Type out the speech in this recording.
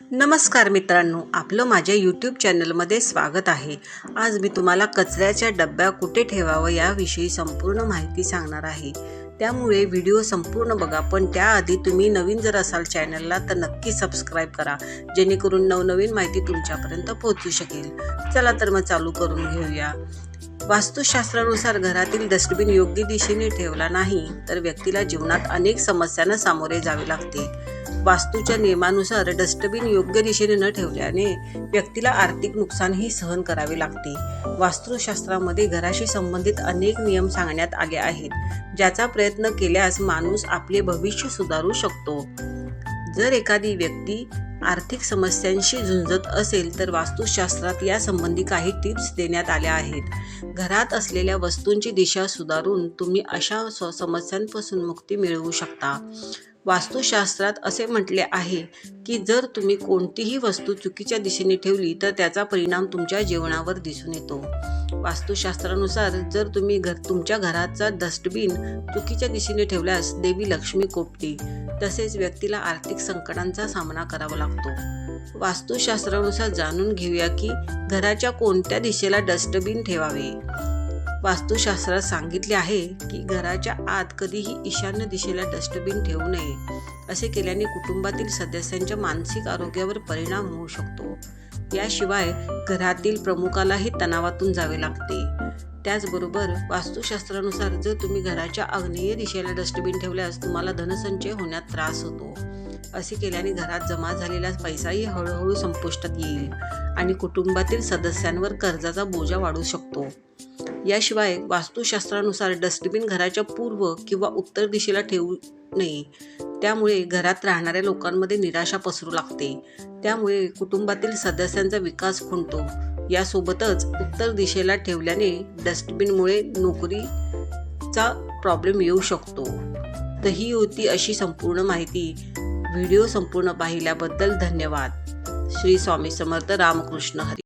नमस्कार मित्रांनो आपलं माझ्या यूट्यूब चॅनलमध्ये स्वागत आहे. आज मी तुम्हाला कचऱ्याच्या डब्या कुठे ठेवावं याविषयी संपूर्ण माहिती सांगणार आहे. त्यामुळे व्हिडिओ संपूर्ण बघा पण त्याआधी तुम्ही नवीन जर असाल चॅनलला तर नक्की सबस्क्राईब करा जेणेकरून नवनवीन माहिती तुमच्यापर्यंत पोहोचू शकेल. चला तर मग चालू करून घेऊया. वास्तुशास्त्रानुसार घरातील डस्टबिन योग्य दिशेने ठेवला नाही तर व्यक्तीला जीवनात अनेक समस्यांना सामोरे जावे लागते. वास्तूच्या नियमानुसार डस्टबिन योग्य दिशेने न ठेवल्याने व्यक्तीला आर्थिक नुकसानही सहन करावे लागते. वास्तुशास्त्रामध्ये घराशी संबंधित अनेक नियम सांगण्यात आले आहेत ज्याचा प्रयत्न केल्यास माणूस आपले भविष्य सुधारू शकतो. जर एखादी व्यक्ती आर्थिक समस्यांशी झुंजत असेल तर वास्तुशास्त्रात यासंबंधी काही टिप्स देण्यात आल्या आहेत. घरात असलेल्या वस्तूंची दिशा सुधारून तुम्ही अशा स- समस्यांपासून मुक्ती मिळवू शकता. वास्तुशास्त्रात असे म्हटले आहे की जर तुम्ही कोणतीही वस्तू चुकीच्या दिशेने ठेवली तर त्याचा परिणाम तुमच्या जीवनावर दिसून येतो. वास्तुशास्त्रानुसार जर तुम्ही घर तुमच्या घराचा डस्टबिन चुकीच्या दिशेने ठेवल्यास देवी लक्ष्मी कोपते तसेच व्यक्तीला आर्थिक संकटांचा सामना करावा लागतो. वास्तुशास्त्रानुसार जाणून घेऊया की घराच्या कोणत्या दिशेला डस्टबिन ठेवावे. वास्तुशास्त्रात सांगितले आहे की घराच्या आत कधीही ईशान्य दिशेला डस्टबिन ठेवू नये. असे केल्याने कुटुंबातील सदस्यांच्या मानसिक आरोग्यावर परिणाम होऊ शकतो. याशिवाय घरातील प्रमुखालाही तणावातून जावे लागते. त्याचबरोबर वास्तुशास्त्रानुसार जर तुम्ही घराच्या आग्नेय दिशेला डस्टबिन ठेवल्यास तुम्हाला धनसंचय होण्यात त्रास होतो. असे केल्याने घरात जमा झालेला पैसाही हळूहळू संपुष्टात येईल आणि कुटुंबातील सदस्यांवर कर्जाचा बोजा वाढू शकतो. याशिवाय वास्तुशास्त्रानुसार डस्टबिन घराच्या पूर्व किंवा उत्तर दिशेला ठेवू नये. त्यामुळे घरात राहणाऱ्या लोकांमध्ये निराशा पसरू लागते. त्यामुळे कुटुंबातील सदस्यांचा विकास खुंटतो. यासोबतच उत्तर दिशेला ठेवल्याने डस्टबिनमुळे नोकरीचा प्रॉब्लेम येऊ शकतो. तर ही होती अशी संपूर्ण माहिती. व्हिडिओ संपूर्ण पाहिल्याबद्दल धन्यवाद. श्री स्वामी समर्थ रामकृष्ण हरी.